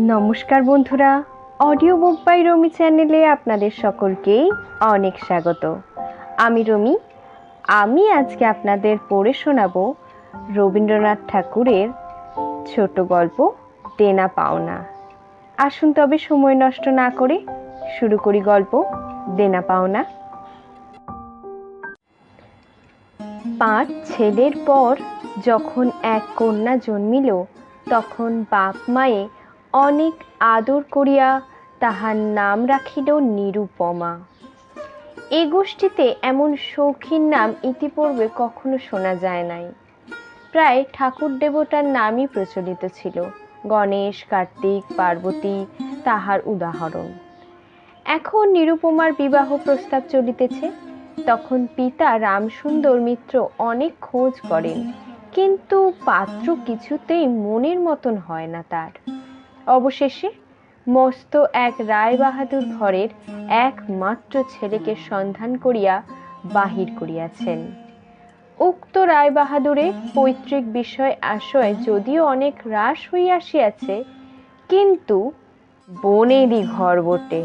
নমস্কার বন্ধুরা audio book by রমি চ্যানেলে আপনাদের সকলকেই অনেক স্বাগত। আমি রমি, আমি আজকে আপনাদের পড়ে শোনাবো রবীন্দ্রনাথ ঠাকুরের ছোট গল্প দেনা পাওনা। আসুন তবে সময় নষ্ট না করে শুরু করি গল্প দেনা পাওনা। পাঁচ ছেলের পর যখন এক কন্যা জন্মিল, তখন বাপ মায়ে অনেক আদর করিয়া তাহার নাম রাখিল নিরুপমা। এ গোষ্ঠীতে এমন শৌখিন নাম ইতিপূর্বে কখনো শোনা যায় নাই। প্রায় ঠাকুর দেবতার নামই প্রচলিত ছিল। গণেশ, কার্তিক, পার্বতী তাহার উদাহরণ। এখন নিরুপমার বিবাহ প্রস্তাব চলিতেছে। তখন পিতা রামসুন্দর মিত্র অনেক খোঁজ করেন, কিন্তু পাত্র কিছুতেই মনের মতন হয় না তার। অবশেষে মস্ত এক রায় বাহাদুর ঘরের একমাত্র ছেলেকে সন্ধান করিয়া বাহির করিয়াছেন। উক্ত রায় বাহাদুরের পৈতৃক বিষয় আশয় যদিও অনেক হ্রাস হইয়াছিয়াছে কিন্তু বনেরই ঘর বটে।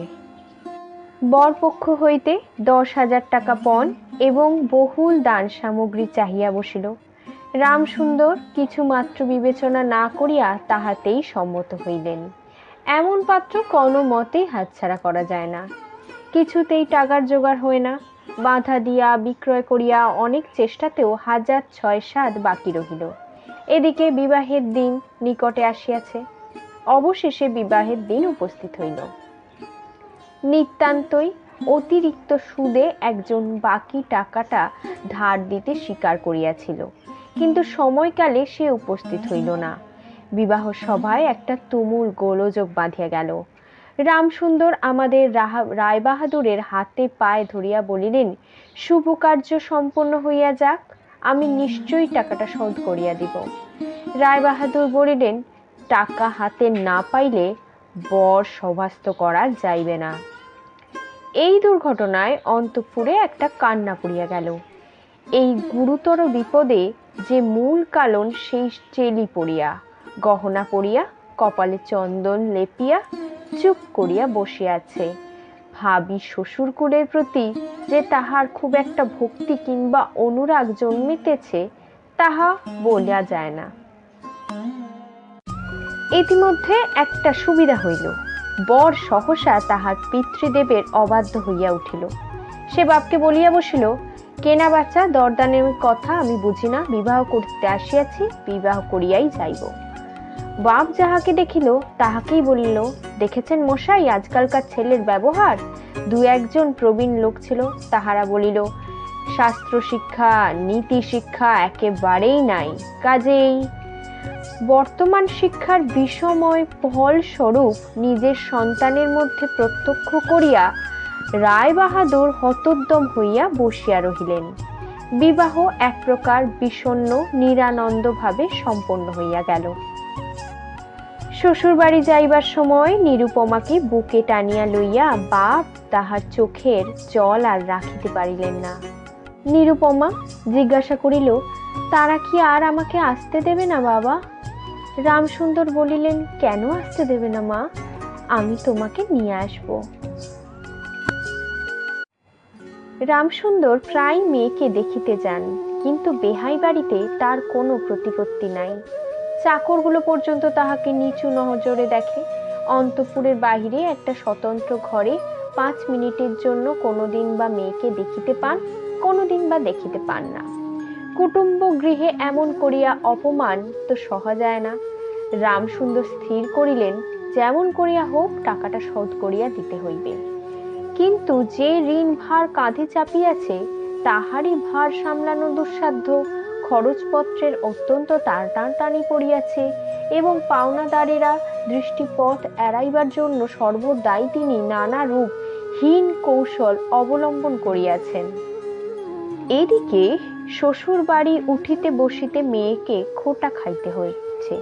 বরপক্ষ হইতে দশ হাজার টাকা পণ এবং বহুল দান সামগ্রী চাহিয়া বসিল। রামসুন্দর কিছু মাত্র বিবেচনা না করিয়া তাহাতেই সম্মত হইলেন। এমন পাত্র কোনো মতেই হাতছাড়া করা যায় না। কিছুতেই টাকার জোগাড় হয় না। বাধা দিয়া বিক্রয় করিয়া অনেক চেষ্টাতেও হাজার ছয় সাত বাকি রহিল। এদিকে বিবাহের দিন নিকটে আসিয়াছে। অবশেষে বিবাহের দিন উপস্থিত হইল। নিতান্তই অতিরিক্ত সুদে একজন বাকি টাকাটা ধার দিতে স্বীকার করিয়াছিল। কিন্তু সময়কালে সে উপস্থিত হইল না। বিবাহ সভায় একটা তুমুল গোলযোগ বাঁধিয়া গেল। রামসুন্দর আমাদের রায়বাহাদুরের হাতে পায়ে ধরিয়া বলিলেন, শুভ কার্য সম্পন্ন হইয়া যাক, আমি নিশ্চয়ই টাকাটা শোধ করিয়া দিব। রায়বাহাদুর বলিলেন, টাকা হাতে না পাইলে বর সভাস্ত করা যাইবে না। এই দুর্ঘটনায় অন্তপুরে একটা কান্না পড়িয়া গেল। এই গুরুতর বিপদে যে মূল কারণ সেই চেলি পড়িয়া, গহনা পড়িয়া, কপালে চন্দন লেপিয়া, চুপ করিয়া বসিয়াছে। ভাবি শ্বশুরকুলের প্রতি যে তাহার খুব একটা ভক্তি কিংবা অনুরাগ জন্মিতেছে, তাহা বলা যায় না। ইতিমধ্যে একটা সুবিধা হইল। বর সহসা তাহার পিতৃদেবের অবাধ্য হইয়া উঠিল। সে বাপকে বলিয়া বসিল কেনা বাচ্চা দরদানের কথা আমি বুঝি না, বিবাহ করতে আসিয়াছি, বিবাহ করিয়াই যাইব। বাপ যাহাকে দেখিল, তাহাকেই বলিল, দেখেছেন মশাই, আজকালকার ছেলের ব্যবহার? দু একজন প্রবীণ লোক ছিল, তাহারা বলিল, শাস্ত্র শিক্ষা, নীতি শিক্ষা একেবারেই নাই, কাজেই বর্তমান শিক্ষার বিষময় ফলস্বরূপ নিজের সন্তানের মধ্যে প্রত্যক্ষ করিয়া রায় বাহাদুর হতোদ্যম হইয়া বসিয়া রহিলেন। বিবাহ এক প্রকার বিষণ্ন নিরানন্দভাবে সম্পন্ন হইয়া গেল। শ্বশুরবাড়ি যাইবার সময় নিরুপমাকে বুকে টানিয়া লইয়া বাপ তাহার চোখের জল আর রাখিতে পারিলেন না। নিরুপমা জিজ্ঞাসা করিল, তারা কি আর আমাকে আসতে দেবে না বাবা? রামসুন্দর বলিলেন, কেন আসতে দেবে না মা? আমি তোমাকে নিয়ে আসব। রামসুন্দর প্রায় মেয়েকে দেখিতে যান, কিন্তু বেহাই বাড়িতে তার কোনো প্রতিপত্তি নাই। চাকরগুলো পর্যন্ত তাহাকে নিচু নজরে দেখে। অন্তপুরের বাহিরে একটা স্বতন্ত্র ঘরে পাঁচ মিনিটের জন্য কোনোদিন বা মেয়েকে দেখিতে পান কোনো দিন বা দেখিতে পান না। কুটুম্ব গৃহে এমন করিয়া অপমান তো সহা যায় না। রামসুন্দর স্থির করিলেন, যেমন করিয়া হোক টাকাটা শোধ করিয়া দিতে হইবে। কিন্তু যে ঋণ ভার কাঁধে চাপিয়াছে, তাহারই ভার সামলানো দুঃসাধ্য। খরচপত্রের অত্যন্ত টান টানি পড়িয়াছে এবং পাওনাদারেরা দৃষ্টিপথ এড়াইবার জন্য সর্বদাই তিনি নানা রূপ, হীন কৌশল অবলম্বন করিয়াছেন। এদিকে শ্বশুর বাড়ি উঠিতে বসিতে মেয়েকে খোটা খাইতে হয়েছে।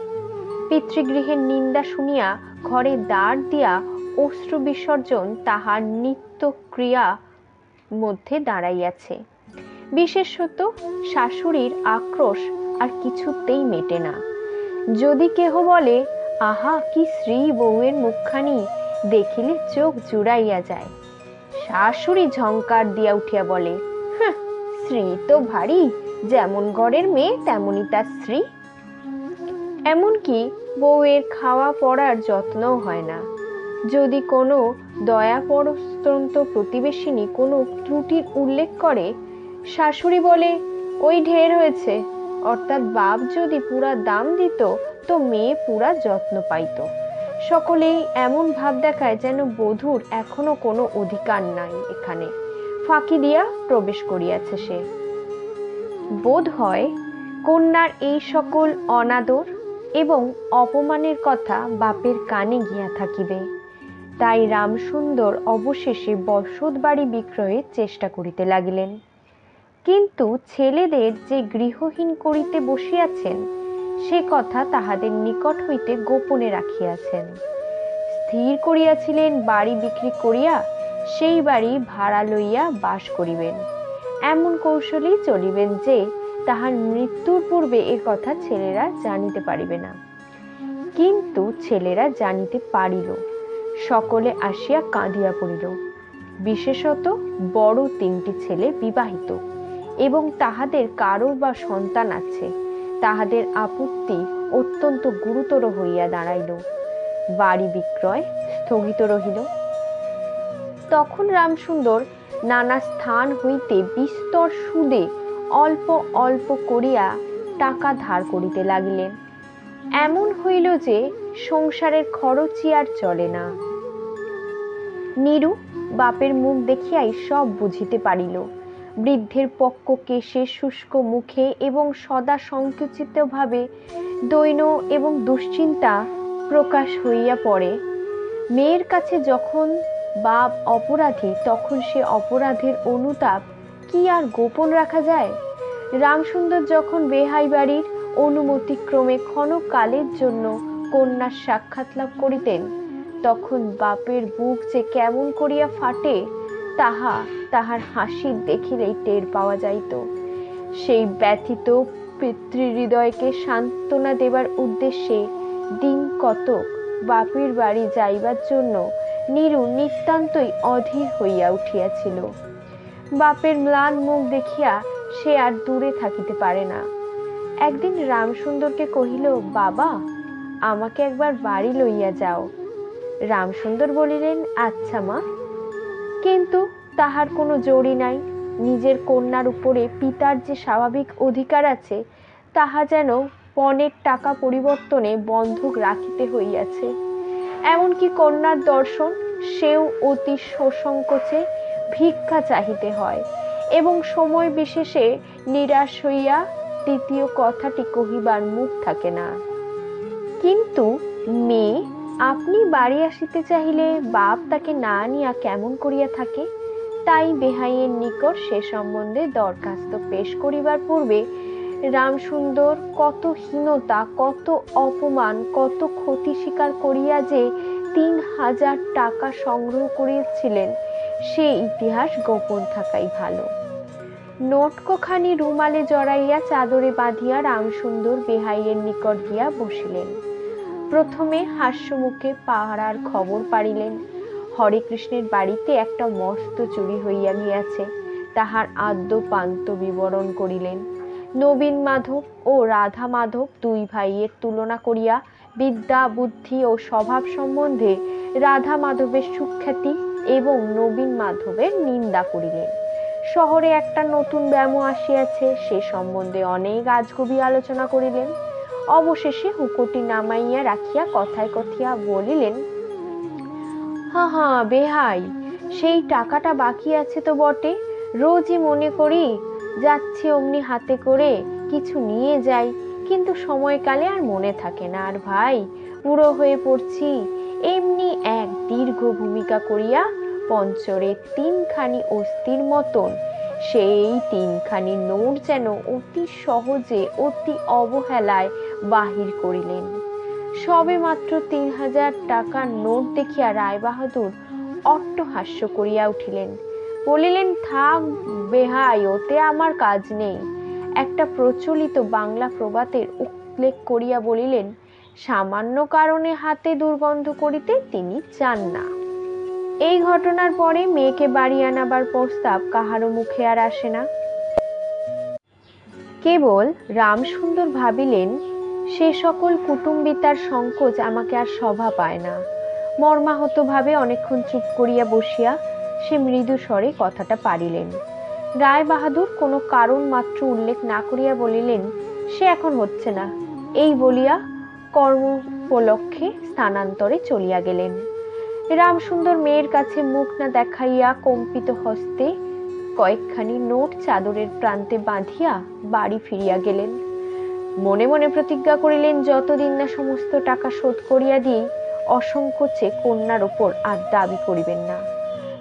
পিতৃগৃহের নিন্দা শুনিয়া ঘরে দাঁড় দিয়া অশ্রু বিসর্জন তাহার নিত্য ক্রিয়া মধ্যে দাঁড়াইয়াছে। বিশেষত শাশুড়ির আক্রোশ আর কিছুতেই মেটে না। যদি কেহ বলে আহা কি শ্রী বউয়ের মুখখানি! দেখিলে চোখ জুড়াইয়া যায়। শাশুড়ি ঝঙ্কার দিয়া উঠিয়া বলে "হাহ, শ্রী তো ভারী যেমন ঘরের মেয়ে তেমনই তার স্ত্রী। এমনকি বউয়ের খাওয়া পড়ার যত্নও হয় না। যদি কোনো দয়াপরস্তন্ত প্রতিবেশিনী কোনো ত্রুটির উল্লেখ করে, শাশুড়ি বলে, ওই ঢের হয়েছে। অর্থাৎ বাপ যদি পুরা দাম দিত, তো মেয়ে পুরা যত্ন পাইত। সকলেই এমন ভাব দেখায় যেন বধূর এখনও কোনো অধিকার নাই এখানে। ফাঁকি দিয়া প্রবেশ করিয়াছে সে। বোধ হয় কন্যার এই সকল অনাদর এবং অপমানের কথা বাপের কানে গিয়া থাকিবে। তাই রামসুন্দর অবশেষে বসত বাড়ি বিক্রয়ের চেষ্টা করিতে লাগিলেন। কিন্তু ছেলেদের যে গৃহহীন করিতে বসিয়াছেন, সে কথা তাহাদের নিকট হইতে গোপনে রাখিয়াছেন। স্থির করিয়াছিলেন বাড়ি বিক্রি করিয়া, সেই বাড়ি ভাড়া লইয়া বাস করিবেন। এমন কৌশলেই চলিবেন যে, তাহার মৃত্যুর পূর্বে এ কথা ছেলেরা জানিতে পারিবে না। কিন্তু ছেলেরা জানিতে পারিল। সকলে আসিয়া কাঁদিয়া পড়িল। বিশেষত বড় তিনটি ছেলে বিবাহিত, এবং তাহাদের কারোর বা সন্তান আছে, তাহাদের আপত্তি অত্যন্ত গুরুতর হইয়া দাঁড়াইল। বাড়ি বিক্রয় স্থগিত রহিল। তখন রামসুন্দর নানা স্থান হইতে বিস্তর সুদে অল্প অল্প করিয়া টাকা ধার করিতে লাগিলেন। এমন হইল যে সংসারের খরচই আর চলে না। নীরু বাপের মুখ দেখিয়াই সব বুঝিতে পারিল। বৃদ্ধের পক্ক কেশে শুষ্ক মুখে এবং সদা সংকুচিতভাবে দৈন এবং দুশ্চিন্তা প্রকাশ হইয়া পড়ে। মেয়ের কাছে যখন বাপ অপরাধী, তখন সে অপরাধের অনুতাপ কি আর গোপন রাখা যায়? রামসুন্দর যখন বেহাই বাড়ির অনুমতিক্রমে ক্ষণকালের জন্য কন্যার সাক্ষাৎ লাভ করিতেন তখন বাপের বুক যে কেমন করিয়া ফাটে, তাহা তাহার হাসি দেখিলেই টের পাওয়া যাইত। সেই ব্যথিত পিতৃহৃদয়কে সান্ত্বনা দেবার উদ্দেশ্যে দিন কতক বাপের বাড়ি যাইবার জন্য নীরু নিতান্তই অধীর হইয়া উঠিয়াছিল। বাপের ম্লান মুখ দেখিয়া সে আর দূরে থাকিতে পারে না। একদিন রামসুন্দরকে কহিল, বাবা, আমাকে একবার বাড়ি লইয়া যাও। রামসুন্দর বলিলেন আচ্ছা মা। কিন্তু তাহার কোনো জড়ি নাই। নিজের কন্যার উপরে পিতার যে স্বাভাবিক অধিকার আছে, তাহা যেন পণের টাকা পরিবর্তনে বন্ধক রাখিতে হইয়াছে। এমনকি কন্যার দর্শন, সেও অতি সসংকোচে ভিক্ষা চাহিতে হয় এবং সময় বিশেষে নিরাশ হইয়া দ্বিতীয় কথাটি কহিবার মুখ থাকে না। কিন্তু মেয়ে আপনি বাড়ি আসিতে চাহিলে বাপ তাকে না নিয়া কেমন করিয়া থাকে? তাই বেহাইয়ের নিকট সে সম্বন্ধে দরখাস্ত পেশ করিবার পূর্বে রামসুন্দর কত হীনতা, কত অপমান, কত ক্ষতি স্বীকার করিয়া যে তিন হাজার টাকা সংগ্রহ করিয়াছিলেন, সে ইতিহাস গোপন থাকাই ভালো। নোটকখানি রুমালে জড়াইয়া চাদরে বাঁধিয়া রামসুন্দর বেহাইয়ের নিকট গিয়া বসিলেন। প্রথমে হাস্যমুখে পাহারার খবর পাড়িলেন। হরে কৃষ্ণের বাড়িতে একটা মস্ত চুরি হইয়া গিয়াছে, তাহার আদ্য পান্ত বিবরণ করিলেন। নবীন মাধব ও রাধা মাধব দুই ভাইয়ের তুলনা করিয়া বিদ্যা, বুদ্ধি ও স্বভাব সম্বন্ধে রাধা মাধবের সুখ্যাতি এবং নবীন মাধবের নিন্দা করিলেন। শহরে একটা নতুন ব্যায়াম আসিয়াছে, সে সম্বন্ধে অনেক আজগুবি আলোচনা করিলেন। অবশেষে হুকোটি নামাইয়া রাখিয়া কথায় কথিয়া বলিলেন, হা হা, বেহাই, সেই টাকাটা বাকি আছে তো বটে। রোজই মনে করি যাচ্ছি অমনি হাতে করে কিছু নিয়ে যাই, কিন্তু সময়কালে আর মনে থাকে না। আর ভাই, বুড়ো হয়ে পড়ছি, এমনি এক দীর্ঘ ভূমিকা করিয়া পঞ্চরের তিনখানি অস্থির মতন সেই তিনখানি নোট যেন অতি সহজে, অতি অবহেলায় বাহির করিলেন। সবে মাত্র তিন হাজার টাকার নোট দেখিয়া রায়বাহাদুর অট্টহাস্য করিয়া উঠিলেন। বলিলেন, থাক বেহাই, ওতে আমার কাজ নেই। একটা প্রচলিত বাংলা প্রবাদের উল্লেখ করিয়া বলিলেন, সামান্য কারণে হাতে দুর্গন্ধ করিতে তিনি চান না। এই ঘটনার পরে মেয়েকে বাড়ি আনাবার প্রস্তাব কাহারও মুখে আর আসে না। কেবল রামসুন্দর ভাবিলেন, সে সকল কুটুম্বিতার সংকোচ আমাকে আর শোভা পায় না। মর্মাহতভাবে অনেকক্ষণ চুপ করিয়া বসিয়া সে মৃদু স্বরে কথাটা পারিলেন। রায় বাহাদুর কোনো কারণ মাত্র উল্লেখ না করিয়া বলিলেন, সে এখন হচ্ছে না। এই বলিয়া কর্মোপলক্ষে স্থানান্তরে চলিয়া গেলেন। রামসুন্দর মেয়ের কাছে মুখ না দেখাইয়া কম্পিত হস্তে কয়েকখানি নোট চাদরের প্রান্তে বাঁধিয়া বাড়ি ফিরিয়া গেলেন। মনে মনে প্রতিজ্ঞা করিলেন, যতদিন না সমস্ত টাকা শোধ করিয়া দিই অসংকোচে কন্যার ওপর আর দাবি করিবেন না।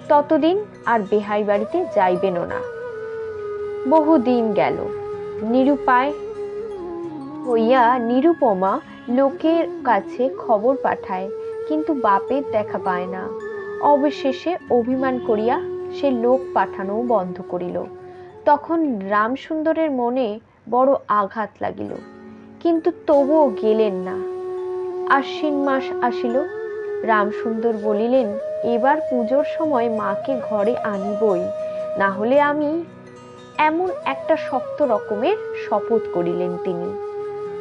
ততদিন আর বেহাই বাড়িতে যাইবেনও না। বহু দিন গেল। নিরুপায় হইয়া নিরুপমা লোকের কাছে খবর পাঠায় কিন্তু বাপের দেখা পায় না। অবশেষে অভিমান করিয়া সে লোক পাঠানো বন্ধ করিল। তখন রামসুন্দরের মনে বড় আঘাত লাগিল। কিন্তু তবুও গেলেন না। আশ্বিন মাস আসিল। রামসুন্দর বলিলেন, এবার পুজোর সময় মাকে ঘরে আনিবই। না হলে আমি এমন একটা শক্ত রকমের শপথ করিলেন তিনি।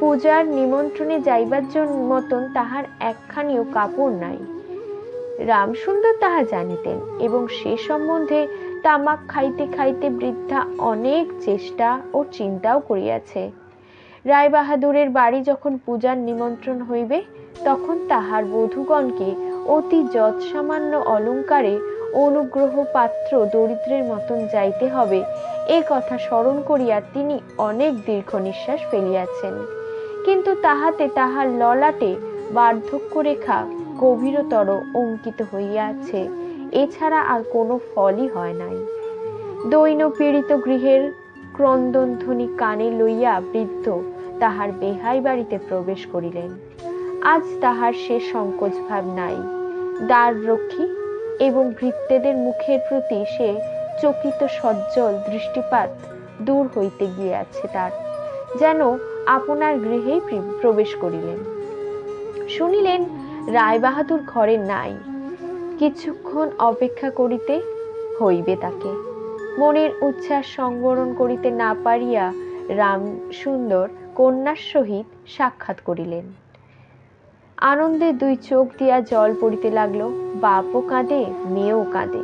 পূজার নিমন্ত্রণে যাইবার জন্য মতন তাহার একখানিও কাপড় নাই। রামসুন্দর তাহা জানিতেন এবং সে সম্বন্ধে তামাক খাইতে খাইতে বৃদ্ধা অনেক চেষ্টা ও চিন্তাও করিয়াছে। রায়বাহাদুরের বাড়ি যখন পূজার নিমন্ত্রণ হইবে, তখন তাহার বধূগণকে অতি যৎসামান্য অলঙ্কারে অনুগ্রহ পাত্র দরিদ্রের মতন যাইতে হবে, এ কথা স্মরণ করিয়া তিনি অনেক দীর্ঘ নিঃশ্বাস ফেলিয়াছেন। কিন্তু তাহাতে তাহার ললাটে বার্ধক্য রেখা গভীরতর অঙ্কিত হইয়াছে। এছাড়া আর কোনো ফলই হয় নাই। দৈন পীড়িত গৃহের ক্রন্দনধ্বনি কানে লইয়া বৃদ্ধ তাহার বেহাই বাড়িতে প্রবেশ করিলেন। আজ তাহার সে সংকোচ ভাব নাই। দ্বার রক্ষী এবং ভৃত্যেদের মুখের প্রতি সে চকিত সজ্জল দৃষ্টিপাত দূর হইতে গিয়াছে তার। যেন আপনার গৃহেই প্রবেশ করিলেন। শুনিলেন, রায়বাহাদুর ঘরে নাই। কিছুক্ষণ অপেক্ষা করিতে হইবে তাকে। মনের উচ্ছ্বাস সংবরণ করিতে না পারিয়া রাম সুন্দর কন্যার সহিত সাক্ষাৎ করিলেন। আনন্দে দুই চোখ দিয়া জল পড়িতে লাগল, বাপও কাঁদে, মেয়েও কাঁদে।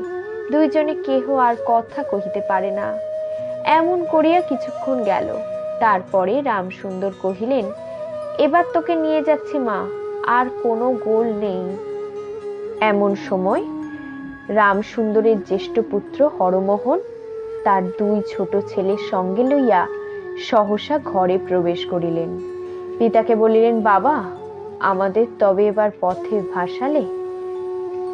দুইজনে কেহ আর কথা কহিতে পারে না। এমন করিয়া কিছুক্ষণ গেল। তারপরে রামসুন্দর কহিলেন, এবার তোকে নিয়ে যাচ্ছি মা, আর কোনো গোল নেই। এমন সময় রামসুন্দরের জ্যেষ্ঠ পুত্র হরমোহন তার দুই ছোট ছেলের সঙ্গে লইয়া সহসা ঘরে প্রবেশ করিলেন। পিতাকে বলিলেন, বাবা, আমাদের তবে এবার পথে ভাসালে?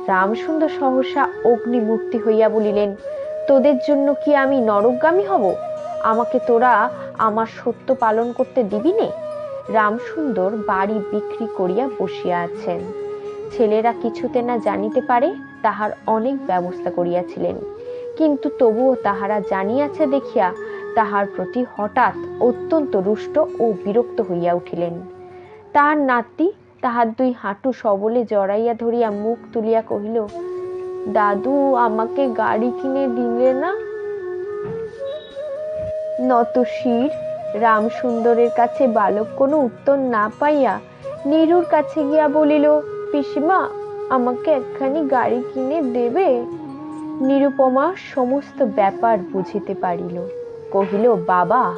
রামসুন্দর সহসা অগ্নিমূর্তি হইয়া বলিলেন, তোদের জন্য কি আমি নরকগামী হব? আমাকে তোরা আমার সত্য পালন করতে দিবি নে রামসুন্দর বাড়ি বিক্রি করিয়া বসিয়া আছেন। ছেলেরা কিছুতে না জানিতে পারে তাহার অনেক ব্যবস্থা করিয়াছিলেন। কিন্তু তবুও তাহারা জানিয়াছে দেখিয়া তাহার প্রতি হঠাৎ অত্যন্ত রুষ্ট ও বিরক্ত হইয়া উঠিলেন। তাহার নাতি তাহার দুই হাঁটু সবলে জড়াইয়া ধরিয়া মুখ তুলিয়া কহিল, দাদু, আমাকে গাড়ি কিনে দিলে না? নত শির রামসুন্দরের কাছে বালক কোনো উত্তর না পাইয়া নীরুর কাছে গিয়া বলিল, পিসিমা, আমাকে একখানি গাড়ি কিনে দেবে? নিরুপমা সমস্ত ব্যাপার বুঝিতে পারিল। কহিল, বাবা,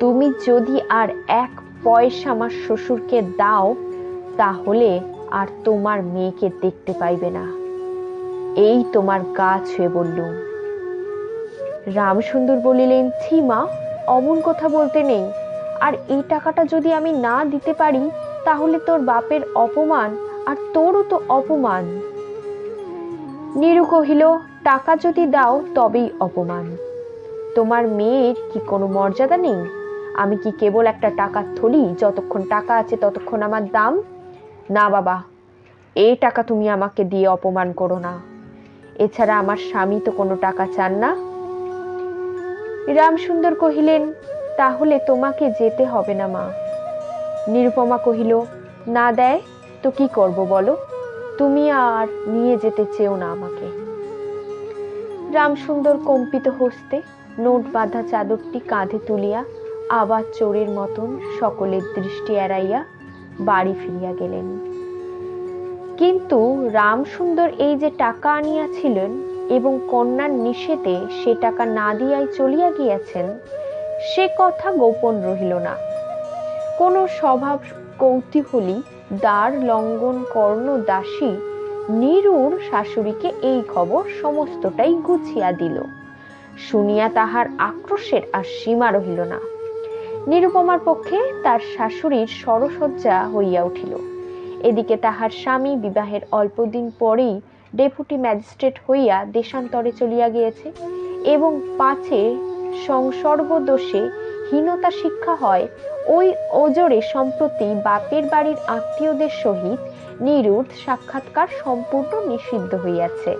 তুমি যদি আর এক পয়সা আমার শ্বশুরকে দাও, তাহলে আর তোমার মেয়েকে দেখতে পাইবে না। এই তোমার গা ছুঁয়ে বললুম। রামসুন্দর বলিলেন, ছি মা, অমন কথা বলতে নেই। আর এই টাকাটা যদি আমি না দিতে পারি, তাহলে তোর বাপের অপমান আর তোরও তো অপমান। নিরু কহিল, টাকা যদি দাও, তবেই অপমান। তোমার মেয়ের কি কোনো মর্যাদা নেই? আমি কি কেবল একটা টাকার থলি, যতক্ষণ টাকা আছে ততক্ষণ আমার দাম? না বাবা, এই টাকা তুমি আমাকে দিয়ে অপমান করো না। এছাড়া আমার স্বামী তো কোনো টাকা চান না। রামসুন্দর কহিলেন, তাহলে তোমাকে যেতে হবে না মা। নিরুপমা কহিল, না দেয়, তো কি করব বলো? তুমি আর নিয়ে যেতে চেও না আমাকে। রামসুন্দর কম্পিত হস্তে নোট বাঁধা চাদরটি কাঁধে তুলিয়া আবার চোরের মতন সকলের দৃষ্টি এড়াইয়া বাড়ি ফিরিয়া গেলেন। কিন্তু রামসুন্দর এই যে টাকা আনিয়াছিলেন এবং কন্যার নিষেধে সে টাকা না দিয়াই চলিয়া গিয়াছেন, সে কথা গোপন রহিল না। কোনো স্বভাব কৌতূহলী দ্বার লঙ্ঘন কর্ণ দাসী নিরুর শাশুড়িকে এই খবর সমস্তটাই গুছিয়া দিল। শুনিয়া তাহার আক্রোশের আর সীমা রহিল না। নিরুপমার পক্ষে তার শাশুড়ির সরসজ্জা হইয়া উঠিল। এদিকে তাহার স্বামী বিবাহের অল্পদিন পরেই ডেপুটি ম্যাজিস্ট্রেট হইয়া দেশান্তরে চলিয়া গিয়েছে এবং পাছে সংসর্গ দোষে হীনতা শিক্ষা হয়, ওই ওজরে সম্প্রতি বাপের বাড়ির আত্মীয়দের সহিত নিরুর সাক্ষাৎকার সম্পূর্ণ নিষিদ্ধ হইয়াছে।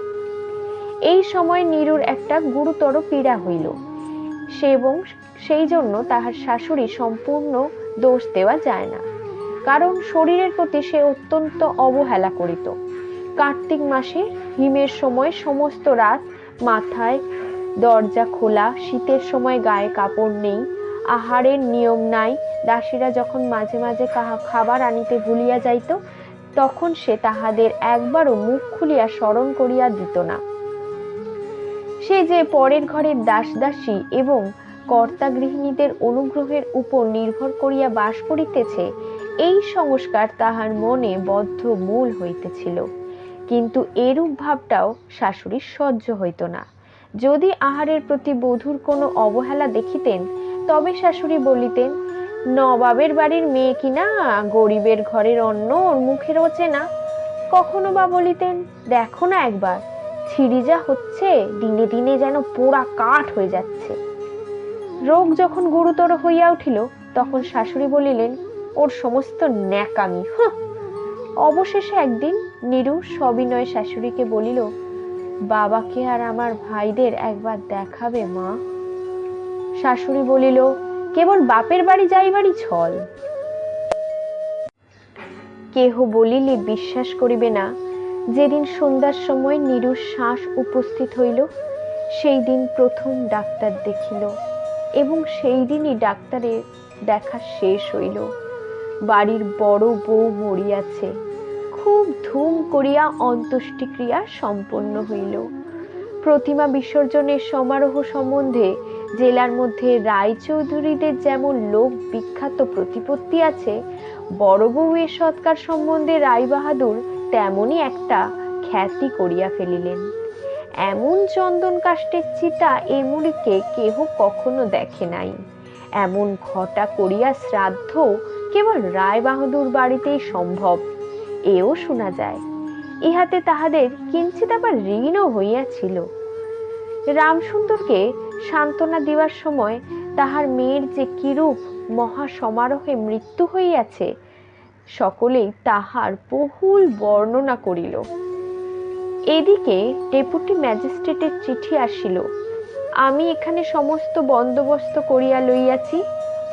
এই সময় নিরুর একটা গুরুতর পীড়া হইল। সে এবং সেই জন্য তাহার শাশুড়ি সম্পূর্ণ দোষ দেওয়া যায় না। কারণ শরীরের প্রতি সে অত্যন্ত অবহেলা করিত। কার্তিক মাসে হিমের সময় সমস্ত রাত মাথায় দরজা খোলা, শীতের সময় গায়ে কাপড় নেই, আহারের নিয়ম নাই। দাসীরা যখন মাঝে মাঝে কাহা খাবার আনিতে ভুলিয়া যাইত, তখন সে তাহাদের একবারও মুখ খুলিয়া স্মরণ করিয়া দিত না। সে যে পরের ঘরের দাস দাসী এবং কর্তা গৃহিণীদের অনুগ্রহের উপর নির্ভর করিয়া বাস করিতেছে, এই সংস্কার তাহার মনে বদ্ধ মূল হইতেছিল। কিন্তু এরূপ ভাবটাও শাশুড়ির সহ্য হইত না যদি আহারের প্রতি বধূর কোনো অবহেলা দেখিতেন, তবে শাশুড়ি বলিতেন, নবাবের বাড়ির মেয়ে কিনা গরিবের ঘরের অন্ন ওর মুখে রোচে না কখনো বা বলিতেন, দেখো না একবার, ছিড়ি যা হচ্ছে, দিনে দিনে যেন পোড়া কাঠ হয়ে যাচ্ছে রোগ যখন গুরুতর হইয়া উঠিল, তখন শাশুড়ি বলিলেন, ওর সমস্ত ন্যাকামি হাহ। অবশেষে একদিন নিরু সবিনয় শাশুড়িকে বলিল, বাবাকে আর আমার ভাইদের একবার দেখাবে, মা? শাশুড়ি বলিল, কেবল বাপের বাড়ি যাইবারই ছল। কেহ বলিলে বিশ্বাস করিবে না, যেদিন সন্ধ্যার সময় নিরুর শ্বাস উপস্থিত হইল, সেই দিন প্রথম ডাক্তার দেখিল, এবং সেই দিনই ডাক্তারের দেখা শেষ হইল। বাড়ির বড় বউ মরিয়াছে। খুব ধুম করিয়া অন্ত্যেষ্টিক্রিয়া সম্পন্ন হইল। প্রতিমা বিসর্জনের সমারোহ সম্বন্ধে জেলার মধ্যে রায়চৌধুরীদের যেমন লোক বিখ্যাত প্রতিপত্তি আছে, বড় বউয়ের সৎকার সম্বন্ধে রায়বাহাদুর তেমনই একটা খ্যাতি করিয়া ফেলিলেন। এমন চন্দন কাষ্টের চিতা এমুড়িকে কেহ কখনো দেখে নাই। এমন ঘটা করিয়া শ্রাদ্ধ কেবল রায়বাহাদুর বাড়িতেই সম্ভব। এও শোনা যায়। ইহাতে তাহাদের কিঞ্চিত আবার ঋণও হইয়াছিল। রামসুন্দরকে সান্ত্বনা দেওয়ার সময় তাহার মেয়ের যে কিরূপ মহা সমারোহে মৃত্যু হইয়াছে, সকলেই তাহার বহুল বর্ণনা করিল। এদিকে ডেপুটি ম্যাজিস্ট্রেটের চিঠি আসিল, আমি এখানে সমস্ত বন্দোবস্ত করিয়া লইয়াছি,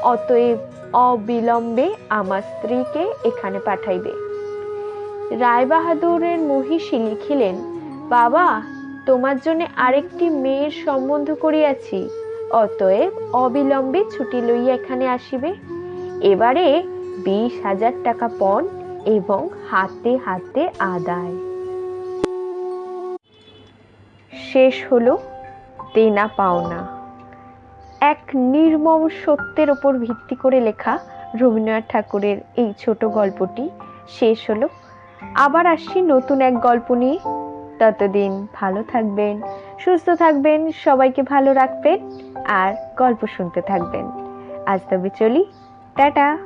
অতএব অবিলম্বে আমার স্ত্রীকে এখানে পাঠাইবে। রায়বাহাদুরের মহিষী লিখিলেন, বাবা, তোমার জন্য আরেকটি মেয়ের সম্বন্ধ করিয়াছি, অতএব অবিলম্বে ছুটি লইয়া এখানে আসিবে। এবারে বিশ হাজার টাকা পণ এবং হাতে হাতে আদায়। শেষ হলো দেনা পাওনা। এক নির্মম সত্যের ওপর ভিত্তি করে লেখা রবীন্দ্রনাথ ঠাকুরের এই ছোট গল্পটি শেষ হলো আবার আসছি নতুন এক গল্প নিয়ে। ততদিন ভালো থাকবেন, সুস্থ থাকবেন, সবাইকে ভালো রাখবেন আর গল্প শুনতে থাকবেন। আজ তবে চলি, টাটা।